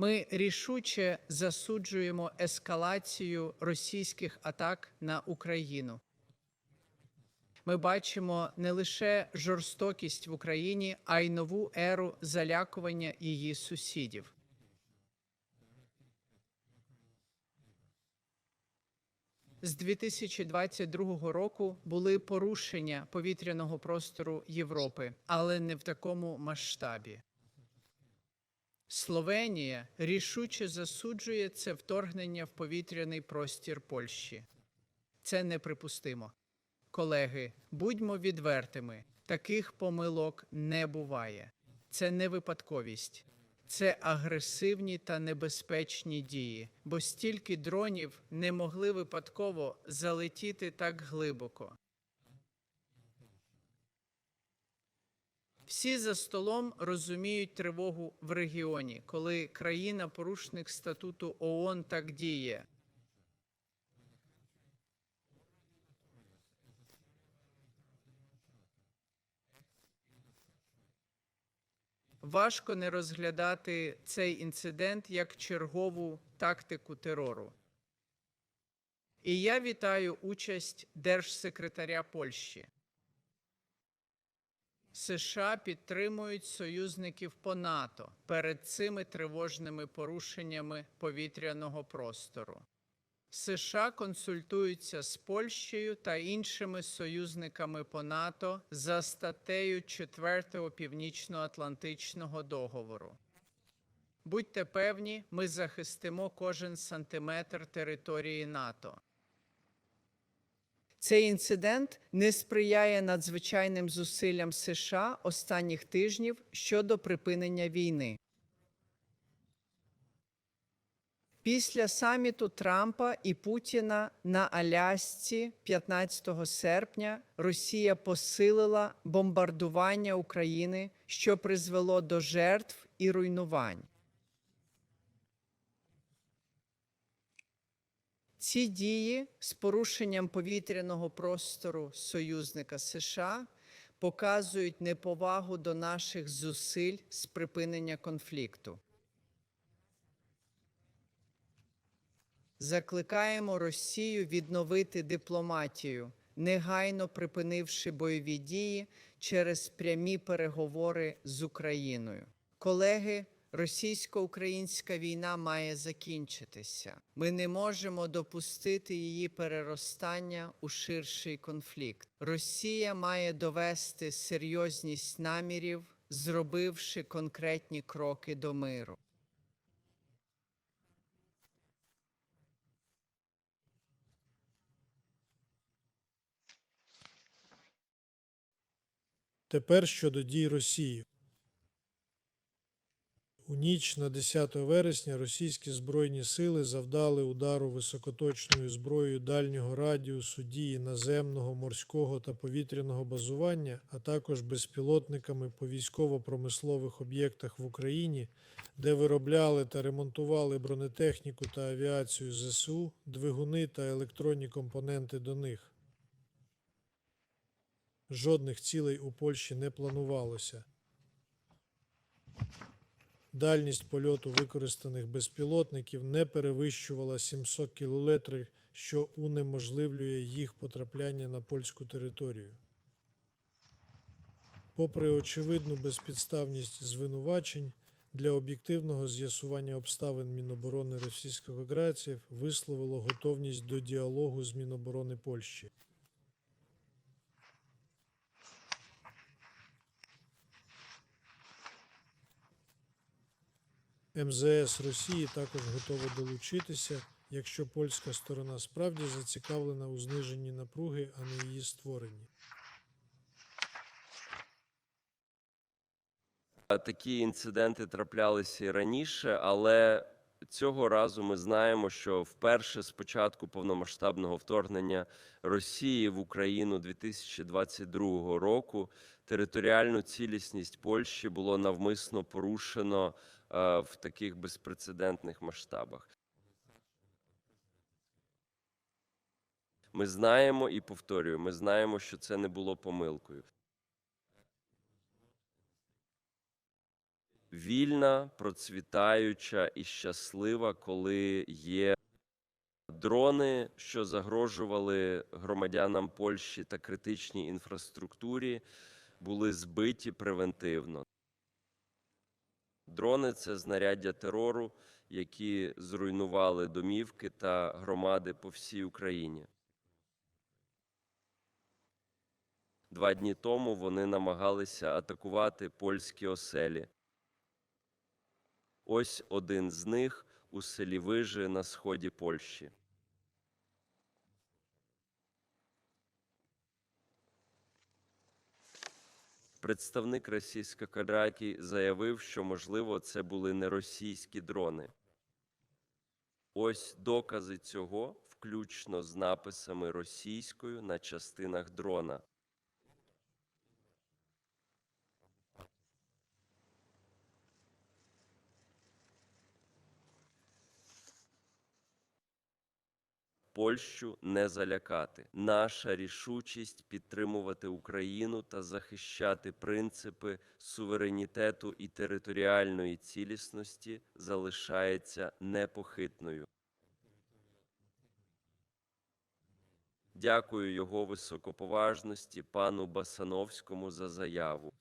Ми рішуче засуджуємо ескалацію російських атак на Україну. Ми бачимо не лише жорстокість в Україні, а й нову еру залякування її сусідів. З 2022 року були порушення повітряного простору Європи, але не в такому масштабі. Словенія рішуче засуджує це вторгнення в повітряний простір Польщі. Це неприпустимо. Колеги, будьмо відвертими, таких помилок не буває. Це не випадковість, це агресивні та небезпечні дії, бо стільки дронів не могли випадково залетіти так глибоко. Всі за столом розуміють тривогу в регіоні, коли країна-порушник статуту ООН так діє. Важко не розглядати цей інцидент як чергову тактику терору. І я вітаю участь держсекретаря Польщі. США підтримують союзників по НАТО перед цими тривожними порушеннями повітряного простору. США консультуються з Польщею та іншими союзниками по НАТО за статтею 4 Північно-Атлантичного договору. Будьте певні, ми захистимо кожен сантиметр території НАТО. Цей інцидент не сприяє надзвичайним зусиллям США останніх тижнів щодо припинення війни. Після саміту Трампа і Путіна на Алясці 15 серпня Росія посилила бомбардування України, що призвело до жертв і руйнувань. Ці дії з порушенням повітряного простору союзника США показують неповагу до наших зусиль з припинення конфлікту. Закликаємо Росію відновити дипломатію, негайно припинивши бойові дії через прямі переговори з Україною. Колеги, російсько-українська війна має закінчитися. Ми не можемо допустити її переростання у ширший конфлікт. Росія має довести серйозність намірів, зробивши конкретні кроки до миру. Тепер щодо дій Росії. У ніч на 10 вересня російські збройні сили завдали удару високоточною зброєю дальнього радіусу дії наземного, морського та повітряного базування, а також безпілотниками по військово-промислових об'єктах в Україні, де виробляли та ремонтували бронетехніку та авіацію ЗСУ, двигуни та електронні компоненти до них. Жодних цілей у Польщі не планувалося. Дальність польоту використаних безпілотників не перевищувала 700 кілометрів, що унеможливлює їх потрапляння на польську територію. Попри очевидну безпідставність звинувачень, для об'єктивного з'ясування обставин Міноборони Російської Федерації висловило готовність до діалогу з Міноборони Польщі. МЗС Росії також готова долучитися, якщо польська сторона справді зацікавлена у зниженні напруги, а не її створенні. Такі інциденти траплялися і раніше, але цього разу ми знаємо, що вперше з початку повномасштабного вторгнення Росії в Україну 2022 року територіальну цілісність Польщі було навмисно порушено е, в таких безпрецедентних масштабах. Ми знаємо і повторюю, ми знаємо, що це не було помилкою. Вільна, процвітаюча і щаслива, коли є дрони, що загрожували громадянам Польщі та критичній інфраструктурі, були збиті превентивно. Дрони це знаряддя терору, які зруйнували домівки та громади по всій Україні. Два дні тому вони намагалися атакувати польські оселі. Ось один з них у селі Вижи на сході Польщі. Представник Російської Федерації заявив, що, можливо, це були не російські дрони. Ось докази цього, включно з написами російською на частинах дрона. Польщу не залякати. Наша рішучість підтримувати Україну та захищати принципи суверенітету і територіальної цілісності залишається непохитною. Дякую його високоповажності пану Басановському за заяву.